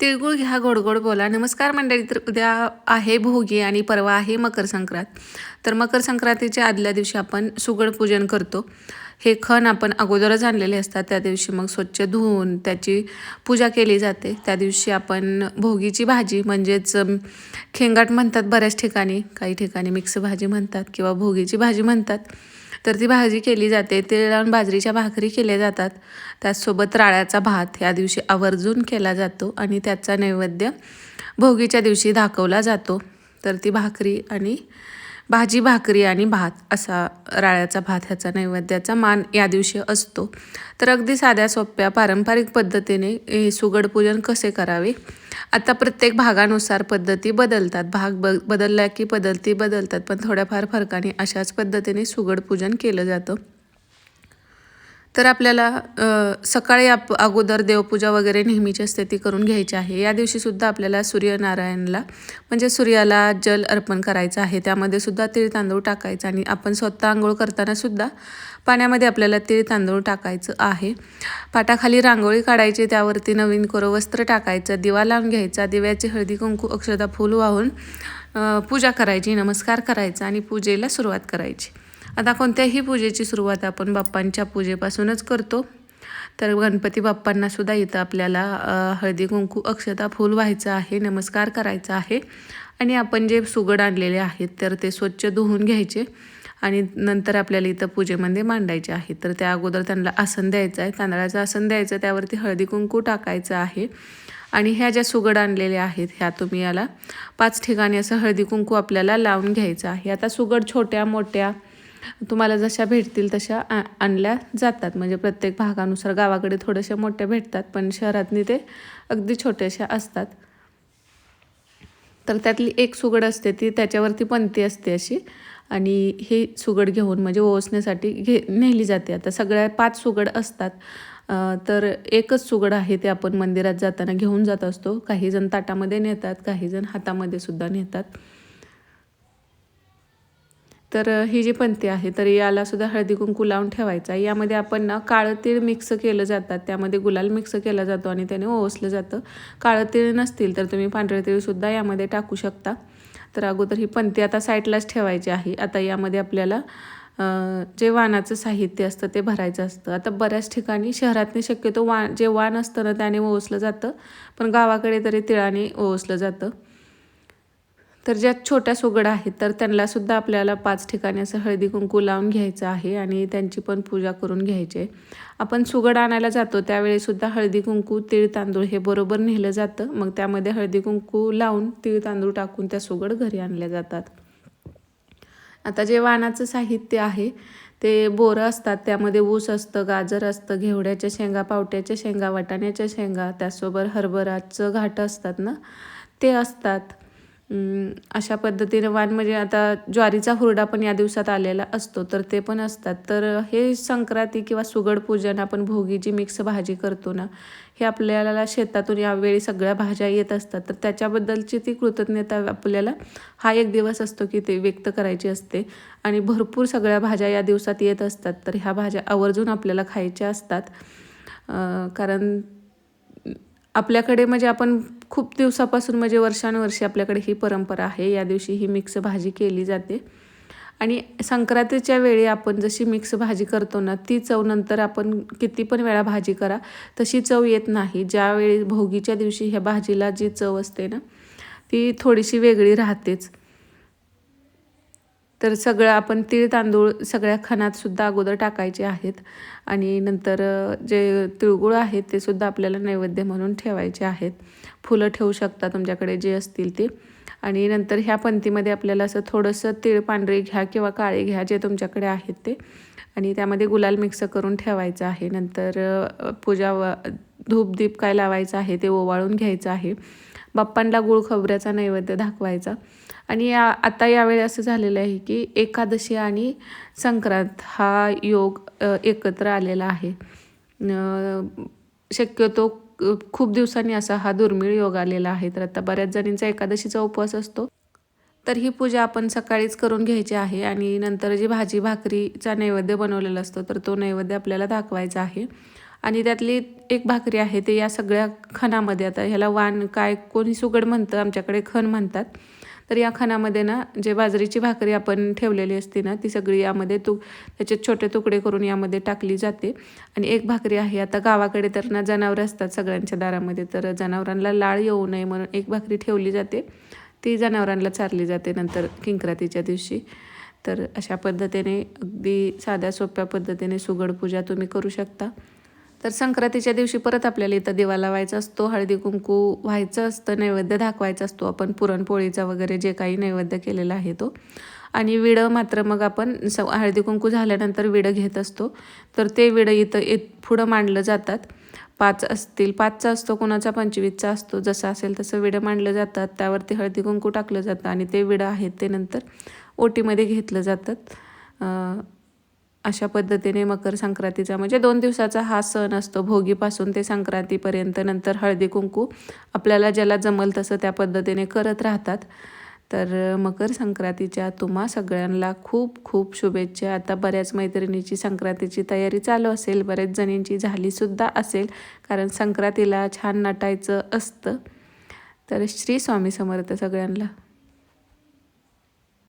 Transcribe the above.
तिळगुळ घ्या गोड गोड बोला. नमस्कार मंडळी तर उद्या आहे भोगी आणि परवा आहे मकर संक्रांत. तर मकर संक्रांतीच्या आदल्या दिवशी आपण सुगड पूजन करतो. हे खण आपण अगोदरच आणलेले असतात. त्या दिवशी मग स्वच्छ धुवून त्याची पूजा केली जाते. त्या दिवशी आपण भोगीची भाजी म्हणजेच खेंगाट म्हणतात बऱ्याच ठिकाणी. काही ठिकाणी मिक्स भाजी म्हणतात किंवा भोगीची भाजी म्हणतात. तर ती भाजी केली जाते. तिळ लावून बाजरीच्या भाकरी केल्या जातात. त्याचसोबत राळ्याचा भात या दिवशी आवर्जून केला जातो आणि त्याचा नैवेद्य भोगीच्या दिवशी दाखवला जातो. तर ती भाकरी आणि भाजी भाकरी आणि भात असा राळ्याचा भात ह्याचा नैवेद्याचा मान या दिवशी असतो. तर अगदी साध्या सोप्या पारंपरिक पद्धतीने हे सुगड पूजन कसे करावे? आता प्रत्येक भागानुसार पद्धती बदलतात. भाग ब बदलल्या की पद्धती बदलतात पण थोड्याफार फरकाने अशाच पद्धतीने सुगड पूजन केलं जातं. तर आपल्याला सकाळी आप अगोदर देवपूजा वगैरे नेहमीची असते ती करून घ्यायची आहे. या दिवशीसुद्धा आपल्याला सूर्यनारायणला म्हणजे सूर्याला जल अर्पण करायचं आहे. त्यामध्ये सुद्धा तीळ तांदूळ टाकायचं आणि आपण स्वतः आंघोळ करताना सुद्धा पाण्यामध्ये आपल्याला तीळ तांदूळ टाकायचं आहे. पाटाखाली रांगोळी काढायची त्यावरती नवीन कोरं वस्त्र टाकायचं दिवा लावून घ्यायचा दिव्याची हळदी कुंकू अक्षता फूल वाहून पूजा करायची नमस्कार करायचा आणि पूजेला सुरुवात करायची. आता कोणत्याही पूजेची सुरुवात आपण बाप्पांच्या पूजेपासूनच करतो. तर गणपती बाप्पांनासुद्धा इथं आपल्याला हळदी कुंकू अक्षता फूल व्हायचं आहे नमस्कार करायचा आहे. आणि आपण जे सुगड आणलेले आहेत तर ते स्वच्छ धुवून घ्यायचे. आणि नंतर आपल्याला इथं पूजेमध्ये मांडायचे आहे. तर त्या अगोदर त्यांना आसन द्यायचं आहे. तांदळाचं आसन द्यायचं त्यावरती हळदी कुंकू टाकायचं आहे. आणि ह्या ज्या सुगड आणलेल्या आहेत ह्या तुम्ही याला पाच ठिकाणी असं हळदी कुंकू आपल्याला लावून घ्यायचं आहे. आता सुगड छोट्या मोठ्या तुम्हाला जशा भेटतील तशा आ आणल्या जातात. म्हणजे प्रत्येक भागानुसार गावाकडे थोड्याशा मोठ्या भेटतात पण शहरातनी ते अगदी छोट्याशा असतात. तर त्यातली एक सुगड असते ती त्याच्यावरती पंती असते अशी. आणि ही सुगड घेऊन म्हणजे ओसण्यासाठी घे नेली जाते. आता सगळ्या पाच सुगड असतात. तर एकच सुगड आहे ते आपण मंदिरात जाताना घेऊन जात असतो. काही जण ताटामध्ये नेतात काही जण हातामध्ये सुद्धा नेतात. तर ही जी पंथी आहे तर याला सुद्धा हळदी कुंकू लावून ठेवायचा. यामध्ये आपण ना काळं तीळ मिक्स केलं जातात. त्यामध्ये गुलाल मिक्स केला जातो आणि त्याने ओसलं जातं. काळं तीळ नसतील तर तुम्ही पांढरे तीळसुद्धा यामध्ये टाकू शकता. तर अगोदर ही पंथी आता साईडलाच ठेवायची आहे. आता यामध्ये आपल्याला जे वाणाचं साहित्य असतं ते भरायचं असतं. आता बऱ्याच ठिकाणी शहरातने शक्यतो वाण जे वाण असतं ना त्याने ओसलं जातं. पण गावाकडे तरी तिळाने ओसलं जातं. तर ज्या छोट्या सुगड आहेत तर त्यांनासुद्धा आपल्याला पाच ठिकाणी असं हळदी कुंकू लावून घ्यायचं आहे आणि त्यांची पण पूजा करून घ्यायची आहे. आपण सुगड आणायला जातो त्यावेळीसुद्धा हळदी कुंकू तीळ तांदूळ हे बरोबर नेलं जातं. मग त्यामध्ये हळदी कुंकू लावून तीळ तांदूळ टाकून त्या सुगड घरी आणल्या जातात. आता जे वाणाचं साहित्य आहे ते बोरं असतात त्यामध्ये ऊस असतं गाजर असतं घेवड्याच्या शेंगा पावट्याच्या शेंगा वाटाण्याच्या शेंगा त्याचसोबत हरभराचं घाट असतात ना ते असतात. अशा पद्धतीने वाण म्हणजे आता ज्वारीचा हुरडा पण या दिवसात आलेला असतो तर ते पण असतात. तर हे संक्रांती किंवा सुगड पूजन आपण भोगी जी मिक्स भाजी करतो ना हे आपल्याला शेतातून यावेळी सगळ्या भाज्या येत असतात. तर त्याच्याबद्दलची ती कृतज्ञता आपल्याला हा एक दिवस असतो की ते व्यक्त करायची असते. आणि भरपूर सगळ्या भाज्या या दिवसात येत असतात तर ह्या भाज्या आवर्जून आपल्याला खायच्या असतात. कारण आपल्याकडे म्हणजे आपण खूप दिवसापासून म्हणजे वर्षानुवर्षी आपल्याकडे ही परंपरा आहे. या दिवशी ही मिक्स भाजी केली जाते. आणि संक्रांतीच्या वेळी आपण जशी मिक्स भाजी करतो ना ती चव नंतर आपण किती पण वेळा भाजी करा तशी चव येत नाही. ज्यावेळी भोगीच्या दिवशी ह्या भाजीला जी चव असते ना ती थोडीशी वेगळी राहतेच. तर सगळं आपण तीळ तांदूळ सगळ्या खणातसुद्धा अगोदर टाकायचे आहेत. आणि नंतर जे तिळगुळ आहेत ते सुद्धा आपल्याला नैवेद्य म्हणून ठेवायचे आहेत. फुलं ठेवू शकता तुमच्याकडे जे असतील ते. आणि नंतर ह्या पंथीमध्ये आपल्याला असं थोडंसं तीळ पांढरे घ्या किंवा काळे घ्या जे तुमच्याकडे आहेत ते. आणि त्यामध्ये गुलाल मिक्स करून ठेवायचं आहे. नंतर पूजा व धूप दीप काय लावायचं आहे ते ओवाळून घ्यायचं आहे. बाप्पांना गुळ खोबऱ्याचा नैवेद्य दाखवायचा. आणि या आता यावेळी असं झालेलं आहे की एकादशी आणि संक्रांत हा योग एकत्र आलेला आहे. शक्यतो खूप दिवसांनी असा हा दुर्मिळ योग आलेला आहे. तर आता बऱ्याच जणींचा एकादशीचा उपवास असतो. तर ही पूजा आपण सकाळीच करून घ्यायची आहे आणि नंतर जी भाजी भाकरीचा नैवेद्य बनवलेला असतो तर तो नैवेद्य आपल्याला दाखवायचा आहे. आणि त्यातली एक भाकरी आहे ते या सगळ्या खणामध्ये. आता ह्याला वाण काय कोणी सुगड म्हणतं आमच्याकडे खण म्हणतात. तर या खणामध्ये ना जे बाजरीची भाकरी आपण ठेवलेली असते ना ती सगळी यामध्ये तू त्याचे छोटे तुकडे करून यामध्ये टाकली जाते. आणि एक भाकरी आहे आता गावाकडे तर ना जनावरं असतात सगळ्यांच्या दारामध्ये. तर जनावरांना लाळ येऊ नये म्हणून एक भाकरी ठेवली जाते. ती जनावरांना चारली जाते नंतर किंक्रातीच्या दिवशी. तर अशा पद्धतीने अगदी साध्या सोप्या पद्धतीने सुगड पूजा तुम्ही करू शकता. तर संक्रांतीच्या दिवशी परत आपल्याला इथं दिवा लावायचा असतो. हळदी कुंकू व्हायचं असतं नैवेद्य दाखवायचा असतो. आपण पुरणपोळीचा वगैरे जे काही नैवेद्य केलेला आहे तो. आणि विडं मात्र मग आपण स हळदी कुंकू झाल्यानंतर विडं घेत असतो. तर ते विडं इथं इत पुढं मांडलं जातात. पाच असतील पाचचा असतो कोणाचा पंचवीसचा असतो. जसं असेल तसं विडं मांडलं जातात. त्यावरती हळदी कुंकू टाकलं जातं आणि ते विडं आहेत ते नंतर ओटीमध्ये घेतलं जातात. अशा पद्धतीने मकर संक्रांतीचा म्हणजे दोन दिवसाचा हा सण असतो. भोगीपासून ते संक्रांतीपर्यंत नंतर हळदी कुंकू आपल्याला ज्याला जमल तसं त्या पद्धतीने करत राहतात. तर मकर संक्रांतीच्या तुम्हा सगळ्यांना खूप खूप शुभेच्छा. आता बऱ्याच मैत्रिणीची संक्रांतीची तयारी चालू असेल बऱ्याच जणींची झालीसुद्धा असेल कारण संक्रांतीला छान नटायचं असतं. तर श्री स्वामी समर्थ सगळ्यांना.